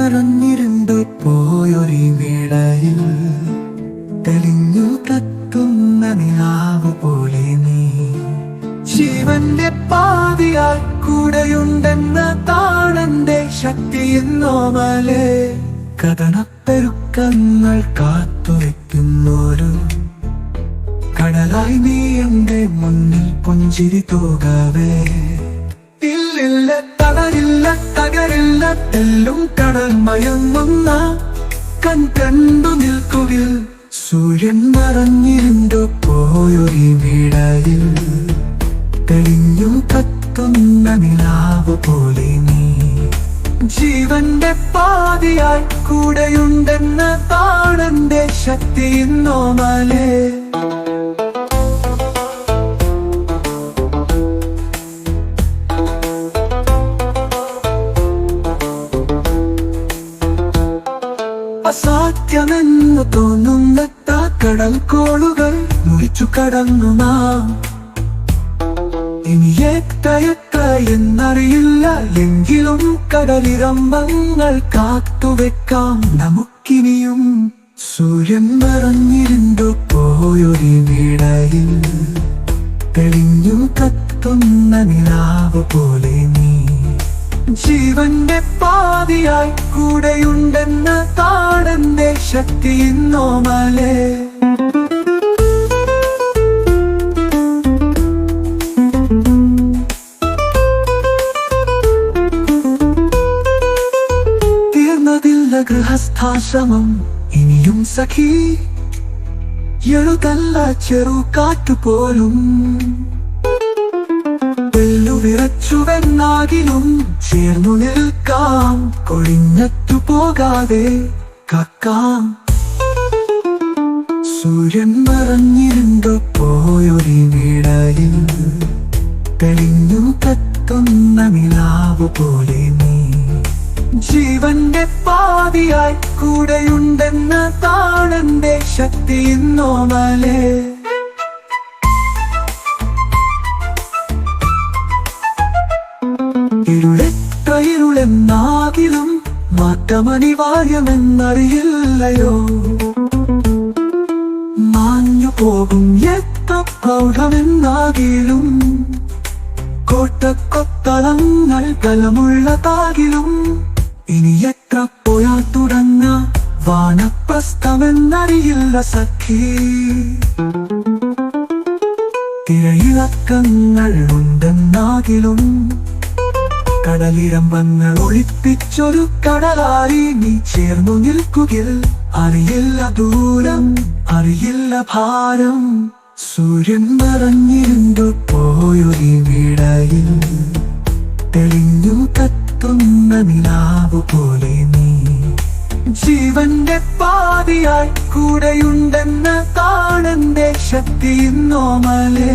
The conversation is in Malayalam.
നിറഞ്ഞിരുണ്ട് പോയൊരു വിടയിൽ. തെളിഞ്ഞു തത്തുന്ന നിലാവ് പോലെ നീ. ജീവന്റെ പാതിയാൽ കൂടെയുണ്ടെന്ന താണന്റെ ശക്തിയെന്നോമലെ കഥനപ്പെരുക്കങ്ങൾ കാത്തുവെക്കുന്നൊരു കടലായി നീ എന്റെ മുന്നിൽ പുഞ്ചിരി തോകവേ. ഇല്ലില്ല തളരില്ല തകരില്ല തെല്ലും കടൽ മയങ്ങുന്ന കൺ കണ്ടു നിൽക്കുവിൽ സൂര്യൻ മറഞ്ഞിരുണ്ടു പോയൊരു വീടായി തെളിഞ്ഞു കത്തുന്ന നിലാവ് പോലെ നീ. ജീവന്റെ പാതിയായി കൂടെയുണ്ടെന്ന താണന്റെ ശക്തി നോമലേ. അസാധ്യമെന്ന് തോന്നുന്ന കടൽ കോളുകൾ മുറിച്ചു കടന്നു നാം എന്നറിയില്ല എങ്കിലും കടലിരമ്പങ്ങൾ കാത്തുവെക്കാം. നമുക്കിനിയും സൂര്യൻ മറഞ്ഞിരുണ്ടു ജീവന്റെ പാതിയായി കൂടെയുണ്ടെന്ന താടന്റെ ശക്തി നോമലേ തീർന്നതില്ല ഗൃഹസ്ഥാശ്രമം ഇനിയും സഖി. എഴുതല്ല ചെറു കാറ്റുപോലും വെല്ലുവിറച്ചുവെന്നാകിലും ചേർന്നു നിൽക്കാം കൊഴിഞ്ഞത്തു പോകാതെ കക്കാം. സൂര്യൻ മറഞ്ഞിരുന്നു പോയൊരു വീടായി തെളിഞ്ഞു കത്തുന്ന നിലാവ് പോലെ നീ. ജീവന്റെ പാതിയായി കൂടെയുണ്ടെന്ന താണന്റെ ശക്തി നോമലേ ഇരുളെത്ര ഇരുളെന്നാകിലും മാറ്റമനിവാര്യമെന്നറിയില്ലയോ? മാഞ്ഞു പോകും എത്ര പ്രൗഢമെന്നാകിലും കോട്ടക്കൊത്തളങ്ങൾ ബലമുള്ളതാകിലും ഇനി എത്ര പോയാൽ തുടങ്ങ വാനപ്രസ്ഥമെന്നറിയില്ല സഖി. തിരയിളക്കങ്ങൾ ഉണ്ടെന്നാകിലും കടലിരമ്പങ്ങൾ ഒളിപ്പിച്ചൊരു കടലാരി നീ ചേർന്നു നിൽക്കുകിൽ അറിയില്ല ദൂരം അറിയില്ല ഭാരം. സൂര്യൻ നിറഞ്ഞിരുന്നു പോയൊരു വീടയിൽ തെളിഞ്ഞു കത്തുന്ന നിലാവ് പോലെ നീ. ജീവന്റെ പാതിയായി കൂടെയുണ്ടെന്ന കാണുന്ന ശക്തി നോമലേ